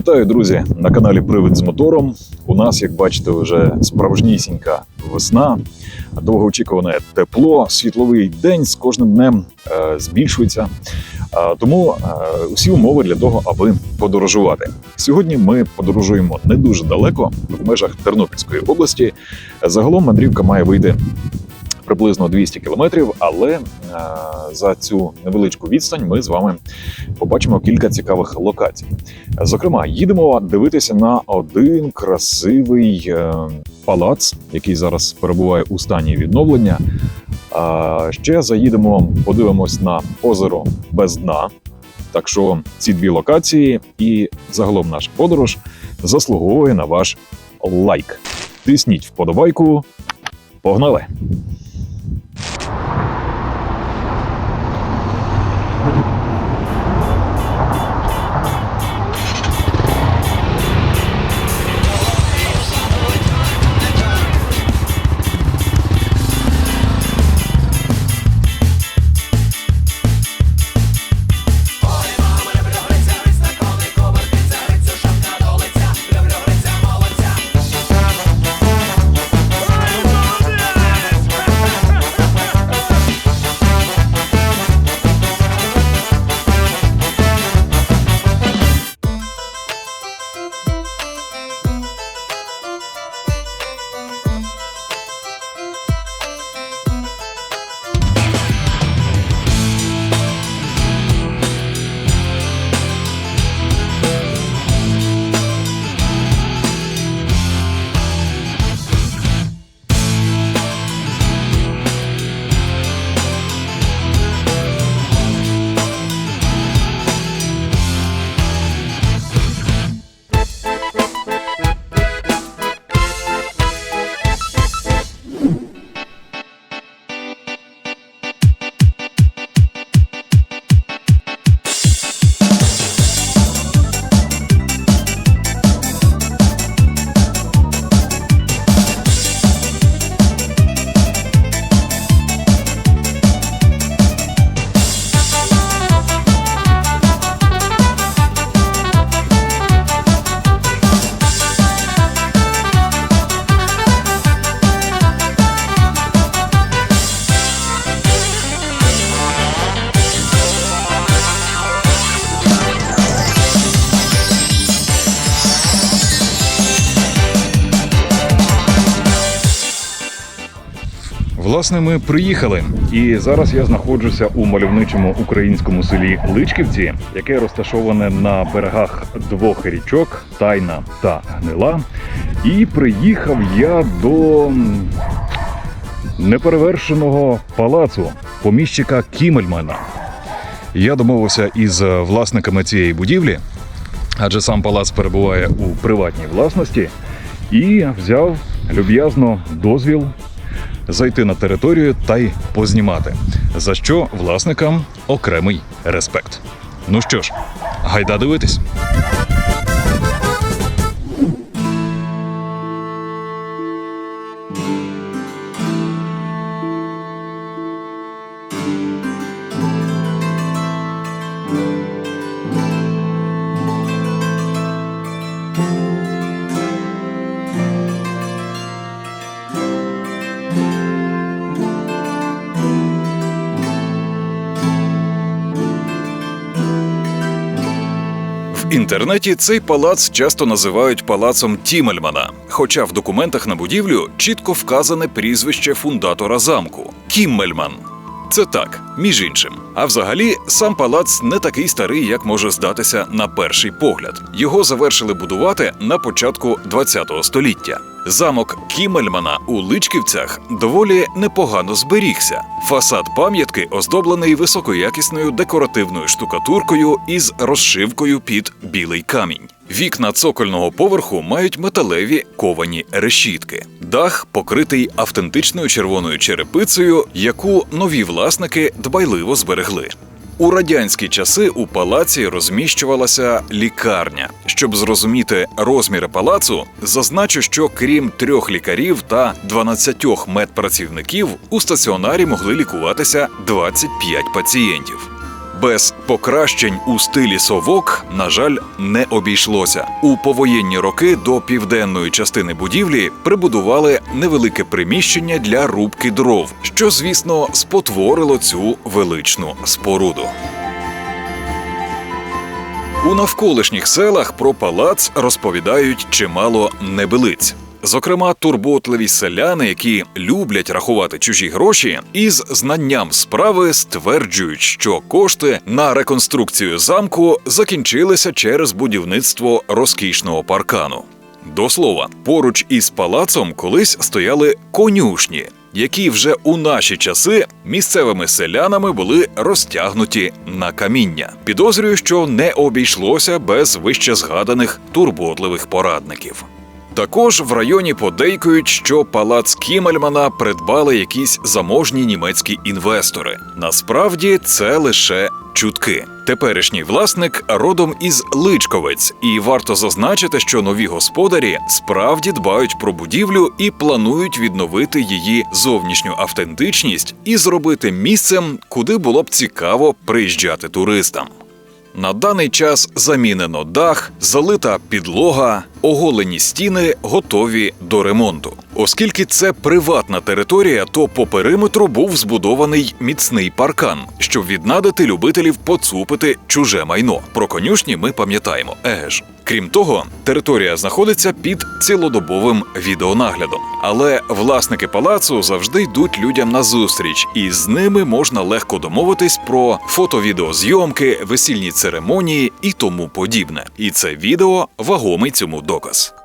Вітаю, друзі, на каналі Привид з мотором. У нас, як бачите, вже справжнісінька весна, довгоочікуване тепло, світловий день з кожним днем е, збільшується. Е, тому е, усі умови для того, аби подорожувати. Сьогодні ми подорожуємо не дуже далеко в межах Тернопільської області. Загалом мандрівка має вийти приблизно 200 кілометрів, але е, за цю невеличку відстань ми з вами побачимо кілька цікавих локацій. Зокрема, їдемо дивитися на один красивий е, палац, який зараз перебуває у стані відновлення. Ще заїдемо, подивимось на озеро без дна. Так що ці дві локації і загалом наша подорож заслуговує на ваш лайк. Тисніть вподобайку. Погнали! Власне, ми приїхали, і зараз я знаходжуся у мальовничому українському селі Личківці, яке розташоване на берегах двох річок Тайна та Гнила. І приїхав я до неперевершеного палацу поміщика Кімельмана. Я домовився із власниками цієї будівлі, адже сам палац перебуває у приватній власності, і взяв люб'язно дозвіл зайти на територію та й познімати. За що власникам окремий респект. Ну що ж, гайда дивитись. Інтернеті цей палац часто називають палацом Тімельмана, хоча в документах на будівлю чітко вказане прізвище фундатора замку Кіммельман. Це так, між іншим. А взагалі, сам палац не такий старий, як може здатися на перший погляд. Його завершили будувати на початку ХХ століття. Замок Кімельмана у Личківцях доволі непогано зберігся. Фасад пам'ятки оздоблений високоякісною декоративною штукатуркою із розшивкою під білий камінь. Вікна цокольного поверху мають металеві ковані решітки. Дах покритий автентичною червоною черепицею, яку нові власники дбайливо зберегли. У радянські часи у палаці розміщувалася лікарня. Щоб зрозуміти розміри палацу, зазначу, що крім трьох лікарів та 12 медпрацівників, у стаціонарі могли лікуватися 25 пацієнтів. Без покращень у стилі совок, на жаль, не обійшлося. У повоєнні роки до південної частини будівлі прибудували невелике приміщення для рубки дров, що, звісно, спотворило цю величну споруду. У навколишніх селах про палац розповідають чимало небилиць. Зокрема, турботливі селяни, які люблять рахувати чужі гроші, із знанням справи стверджують, що кошти на реконструкцію замку закінчилися через будівництво розкішного паркану. До слова, поруч із палацом колись стояли конюшні, які вже у наші часи місцевими селянами були розтягнуті на каміння. Підозрюю, що не обійшлося без вище згаданих турботливих порадників. Також в районі подейкують, що палац Кімельмана придбали якісь заможні німецькі інвестори. Насправді це лише чутки. Теперішній власник родом із Личковець, і варто зазначити, що нові господарі справді дбають про будівлю і планують відновити її зовнішню автентичність і зробити місцем, куди було б цікаво приїжджати туристам. На даний час замінено дах, залита підлога, оголені стіни готові до ремонту. Оскільки це приватна територія, то по периметру був збудований міцний паркан, щоб віднадити любителів поцупити чуже майно. Про конюшні ми пам'ятаємо. Еге ж. Крім того, територія знаходиться під цілодобовим відеонаглядом. Але власники палацу завжди йдуть людям на зустріч, і з ними можна легко домовитись про фото-відеозйомки, весільні церемонії і тому подібне. І це відео вагомий цьому доказ.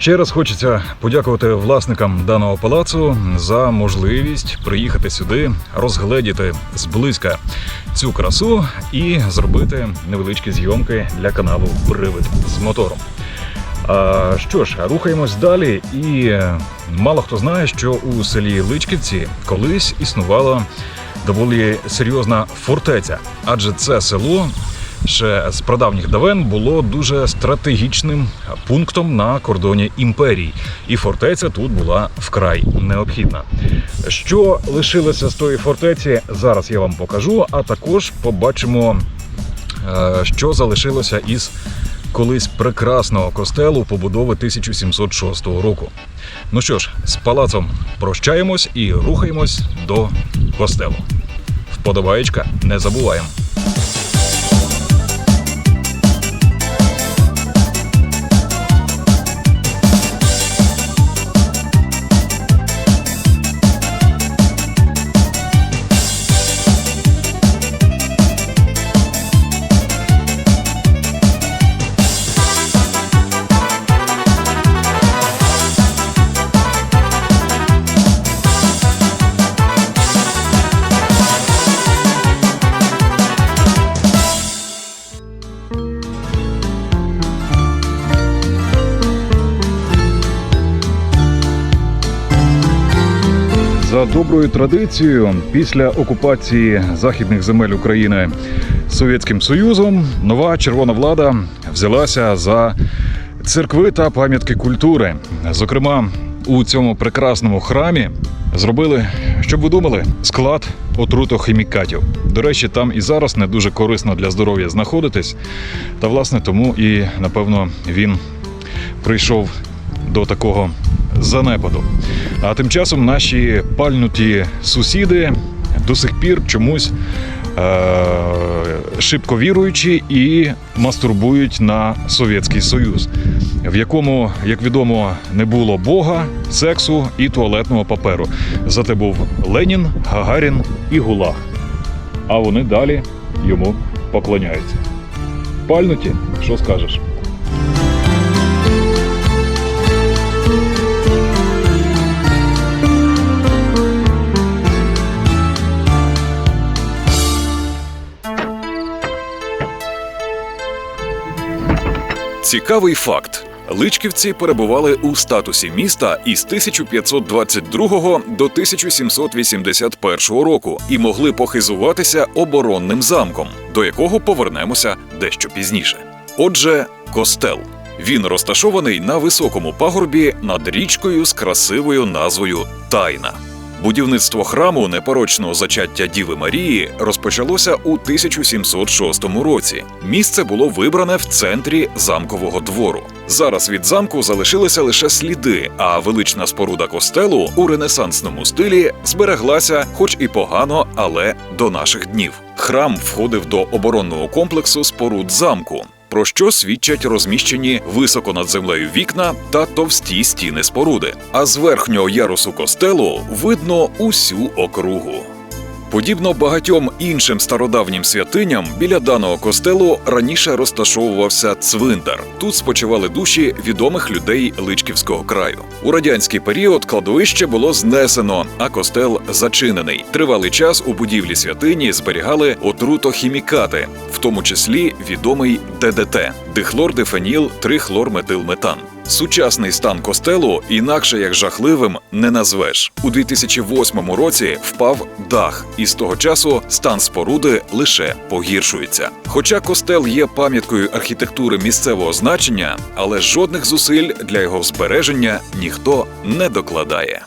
Ще раз хочеться подякувати власникам даного палацу за можливість приїхати сюди, розгледіти зблизька цю красу і зробити невеличкі зйомки для каналу Привид з мотором. А, що ж, рухаємось далі, і мало хто знає, що у селі Личківці колись існувала доволі серйозна фортеця, адже це село ще з прадавніх давен було дуже стратегічним пунктом на кордоні імперії, і фортеця тут була вкрай необхідна. Що лишилося з тої фортеці, зараз я вам покажу, а також побачимо, е, що залишилося із колись прекрасного костелу побудови 1706 року. Ну що ж, з палацом прощаємось і рухаємось до костелу. Вподобаєчка, не забуваємо. Доброю традицією, після окупації західних земель України Совєтським Союзом нова червона влада взялася за церкви та пам'ятки культури. Зокрема, у цьому прекрасному храмі зробили, щоб ви думали, склад отрутохімікатів. До речі, там і зараз не дуже корисно для здоров'я знаходитись. Та власне тому і напевно він прийшов до такого занепаду. А тим часом наші пальнуті сусіди до сих пір чомусь е- шибко віруючі і мастурбують на Совєтський Союз, в якому, як відомо, не було Бога, сексу і туалетного паперу. Зате був Ленін, Гагарін і Гулаг. А вони далі йому поклоняються. Пальнуті, що скажеш? Цікавий факт. Личківці перебували у статусі міста із 1522 до 1781 року і могли похизуватися оборонним замком, до якого повернемося дещо пізніше. Отже, костел. Він розташований на високому пагорбі над річкою з красивою назвою Тайна. Будівництво храму непорочного зачаття Діви Марії розпочалося у 1706 році. Місце було вибране в центрі замкового двору. Зараз від замку залишилися лише сліди, а велична споруда костелу у ренесансному стилі збереглася, хоч і погано, але до наших днів. Храм входив до оборонного комплексу споруд замку. Про що свідчать розміщені високо над землею вікна та товсті стіни споруди. А з верхнього ярусу костелу видно усю округу. Подібно багатьом іншим стародавнім святиням, біля даного костелу раніше розташовувався цвинтар. Тут спочивали душі відомих людей Личківського краю. У радянський період кладовище було знесено, а костел зачинений. Тривалий час у будівлі святині зберігали отрутохімікати, в тому числі відомий ДДТ дихлордифеніл трихлорметилметан. Сучасний стан костелу інакше як жахливим не назвеш. У 2008 році впав дах, і з того часу стан споруди лише погіршується. Хоча костел є пам'яткою архітектури місцевого значення, але жодних зусиль для його збереження ніхто не докладає.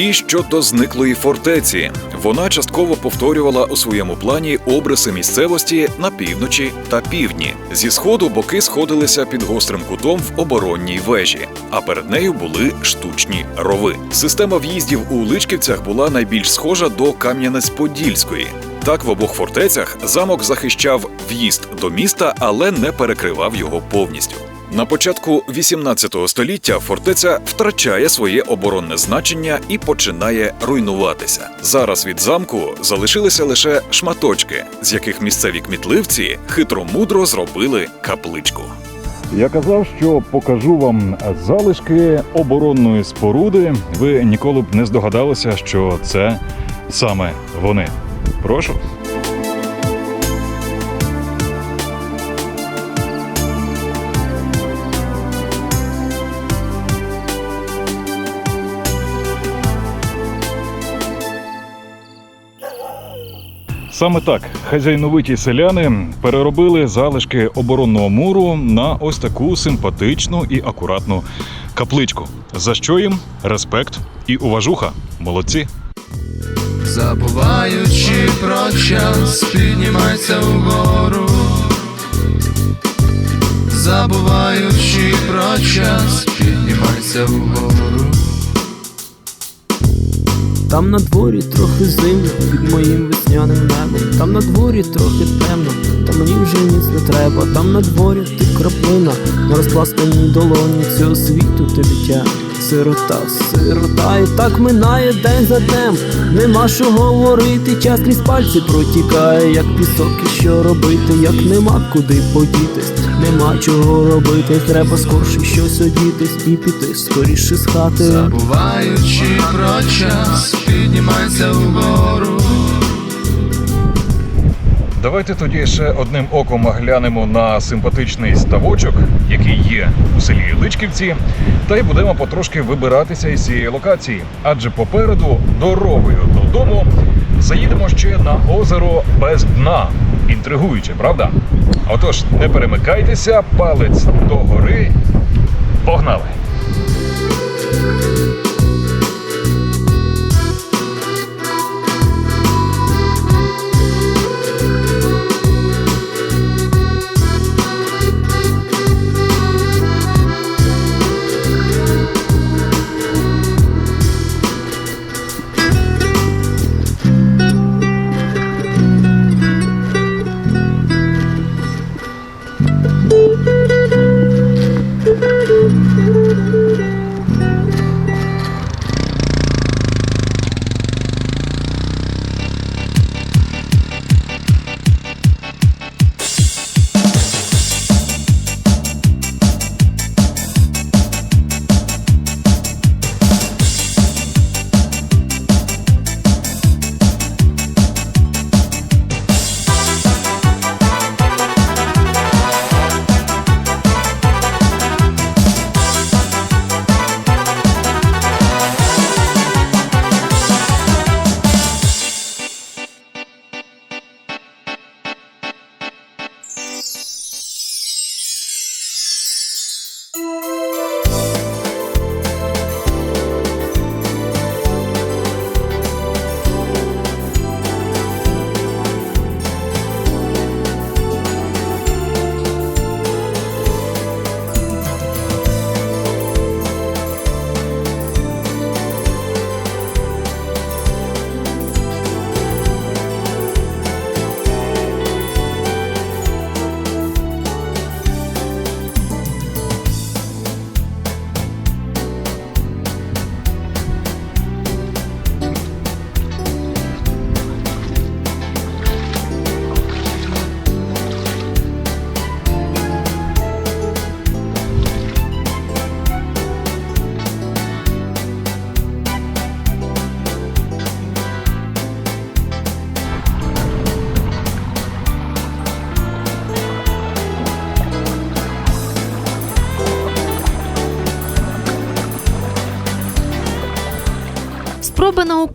І щодо зниклої фортеці, вона частково повторювала у своєму плані обриси місцевості на півночі та півдні. Зі сходу боки сходилися під гострим кутом в оборонній вежі, а перед нею були штучні рови. Система в'їздів у Личківцях була найбільш схожа до Кам'янець-Подільської. Так, в обох фортецях замок захищав в'їзд до міста, але не перекривав його повністю. На початку 18 століття фортеця втрачає своє оборонне значення і починає руйнуватися. Зараз від замку залишилися лише шматочки, з яких місцеві кмітливці хитромудро зробили капличку. Я казав, що покажу вам залишки оборонної споруди. Ви ніколи б не здогадалися, що це саме вони. Прошу. Саме так хазяйновиті селяни переробили залишки оборонного муру на ось таку симпатичну і акуратну капличку. За що їм респект і уважуха. Молодці. Забуваючи про час, піднімайся вгору. Забуваючи про час, піднімайся вгору. Там на дворі трохи зимно під моїм весняним небом. Там на дворі трохи темно, та мені вже ніц не треба. Там на дворі ти краплина на розпластаній долоні цього світу ти дитя. Сирота, сирота, і так минає день за днем. Нема що говорити, час крізь пальці протікає, як пісок, і що робити, як нема куди подітись, нема чого робити, треба скорше щось одітись і піти скоріше з хати. Забуваючи про час, піднімайся вгору. Давайте тоді ще одним оком глянемо на симпатичний ставочок, який є у селі Личківці, та й будемо потрошки вибиратися із цієї локації. Адже попереду дорогою додому заїдемо ще на озеро без дна. Інтригуюче, правда? Отож, не перемикайтеся, палець догори. Погнали!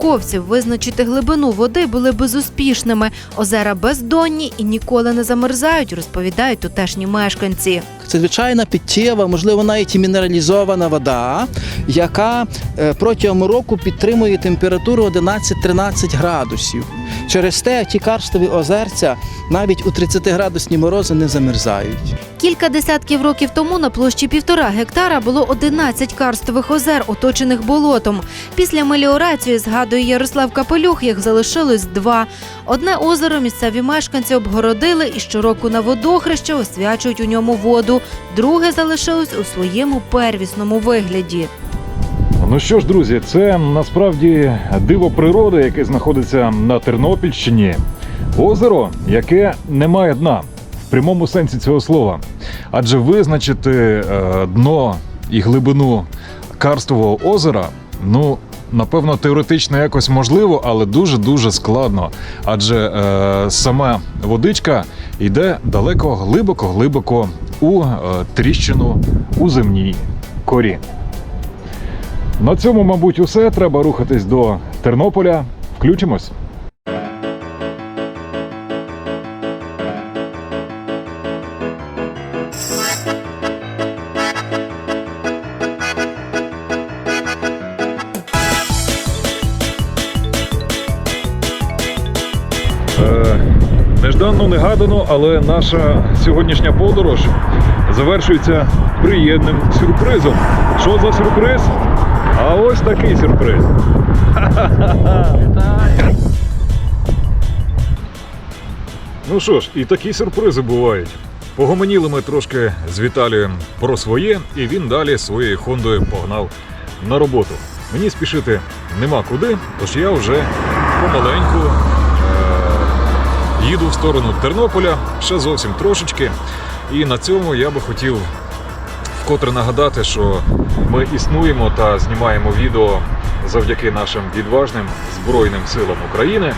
Науковців визначити глибину води були безуспішними. Озера бездонні і ніколи не замерзають, розповідають тутешні мешканці. Це звичайна питтєва, можливо, навіть і мінералізована вода, яка е, протягом року підтримує температуру 11-13 градусів. Через те ті карстові озерця навіть у 30-градусні морози не замерзають. Кілька десятків років тому на площі півтора гектара було 11 карстових озер, оточених болотом. Після меліорації, згадує Ярослав Капелюх, їх залишилось два. Одне озеро місцеві мешканці обгородили і щороку на водохреще освячують у ньому воду. Друге залишилось у своєму первісному вигляді. Ну що ж, друзі, це насправді диво природи, яке знаходиться на Тернопільщині. Озеро, яке не має дна в прямому сенсі цього слова. Адже визначити е, дно і глибину карстового озера, ну. Напевно, теоретично якось можливо, але дуже-дуже складно. Адже е, сама водичка йде далеко, глибоко-глибоко у е, тріщину у земній корі. На цьому, мабуть, усе. Треба рухатись до Тернополя. Включимось. Е, Нежданно, негадано, але наша сьогоднішня подорож завершується приємним сюрпризом. Що за сюрприз? А ось такий сюрприз. Ну що ж, і такі сюрпризи бувають. Погомоніли ми трошки з Віталієм про своє, і він далі своєю Хондою погнав на роботу. Мені спішити нема куди, тож я вже помаленьку е- їду в сторону Тернополя, ще зовсім трошечки. І на цьому я би хотів вкотре нагадати, що ми існуємо та знімаємо відео завдяки нашим відважним Збройним силам України.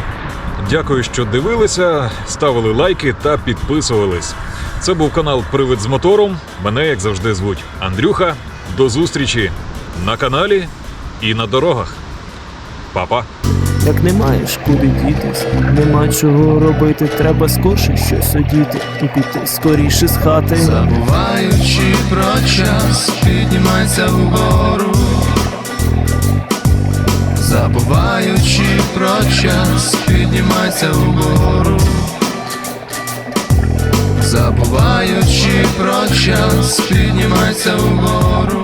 Дякую, що дивилися, ставили лайки та підписувались. Це був канал Привид з мотором. Мене, як завжди, звуть Андрюха. До зустрічі на каналі і на дорогах. Па-па! Як не маєш куди дітись, нема чого робити, треба скорше щось одіти і піти скоріше з хати. Забуваючи про час, піднімайся вгору. Забуваючи про час, піднімайся вгору. Забуваючи про час, піднімайся вгору.